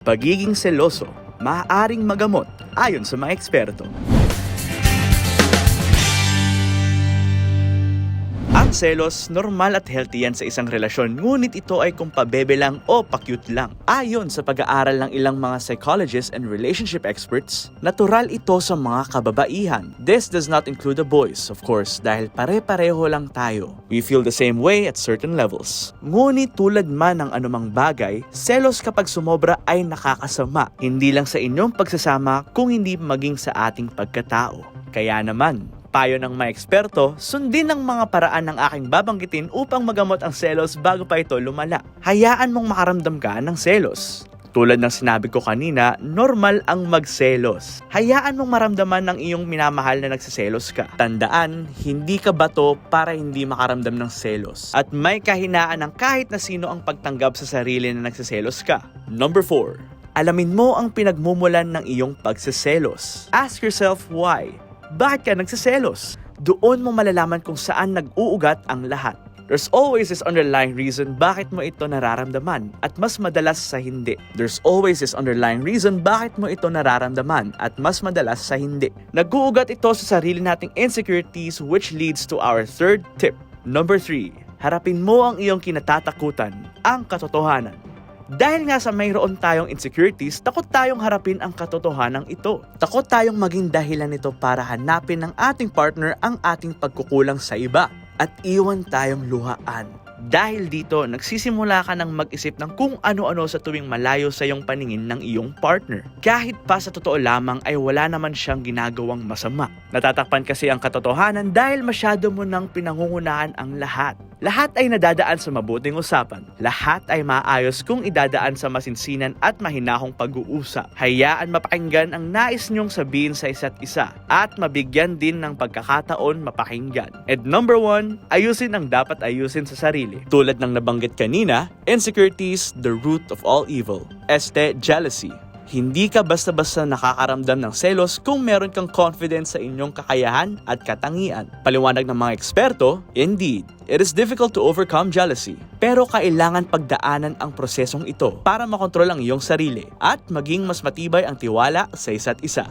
Pagiging seloso, maaaring magamot ayon sa mga eksperto. Selos, normal at healthy yan sa isang relasyon, ngunit ito ay kung pabebe lang o pa-cute lang. Ayon sa pag-aaral ng ilang mga psychologists and relationship experts, natural ito sa mga kababaihan. This does not include the boys, of course, dahil pare-pareho lang tayo. We feel the same way at certain levels. Ngunit tulad man ng anumang bagay, selos kapag sumobra ay nakakasama, hindi lang sa inyong pagsasama kung hindi maging sa ating pagkatao. Kaya naman, Payo ng mga eksperto, sundin ang mga paraan ng aking babanggitin upang magamot ang selos bago pa ito lumala. Hayaan mong makaramdam ka ng selos. Tulad ng sinabi ko kanina, normal ang magselos. Hayaan mong maramdaman ng iyong minamahal na nagsiselos ka. Tandaan, hindi ka bato para hindi makaramdam ng selos. At may kahinaan ng kahit na sino ang pagtanggap sa sarili na nagsiselos ka. Number 4. Alamin mo ang pinagmumulan ng iyong pagsiselos. Ask yourself why. Bakit ka nagsiselos? Doon mo malalaman kung saan nag-uugat ang lahat. There's always this underlying reason bakit mo ito nararamdaman at mas madalas sa hindi. There's always this underlying reason bakit mo ito nararamdaman at mas madalas sa hindi. Nag-uugat ito sa sarili nating insecurities which leads to our third tip. Number 3. Harapin mo ang iyong kinatatakutan, ang katotohanan. Dahil nga sa mayroon tayong insecurities, takot tayong harapin ang katotohanan ito. Takot tayong maging dahilan nito para hanapin ng ating partner ang ating pagkukulang sa iba at iwan tayong luhaan. Dahil dito, nagsisimula ka ng mag-isip ng kung ano-ano sa tuwing malayo sa iyong paningin ng iyong partner. Kahit pa sa totoo lamang ay wala naman siyang ginagawang masama. Natatakpan kasi ang katotohanan dahil masyado mo nang pinangungunahan ang lahat. Lahat ay nadadaan sa mabuting usapan. Lahat ay maayos kung idadaan sa masinsinan at mahinahong pag-uusap. Hayaan mapakinggan ang nais niyong sabihin sa isa't isa at mabigyan din ng pagkakataon mapakinggan. And number one, ayusin ang dapat ayusin sa sarili. Tulad ng nabanggit kanina, insecurities, the root of all evil. Este, jealousy. Hindi ka basta-basta nakakaramdam ng selos kung meron kang confidence sa inyong kakayahan at katangian. Paliwanag ng mga eksperto, indeed, it is difficult to overcome jealousy. Pero kailangan pagdaanan ang prosesong ito para makontrol ang iyong sarili at maging mas matibay ang tiwala sa isa't isa.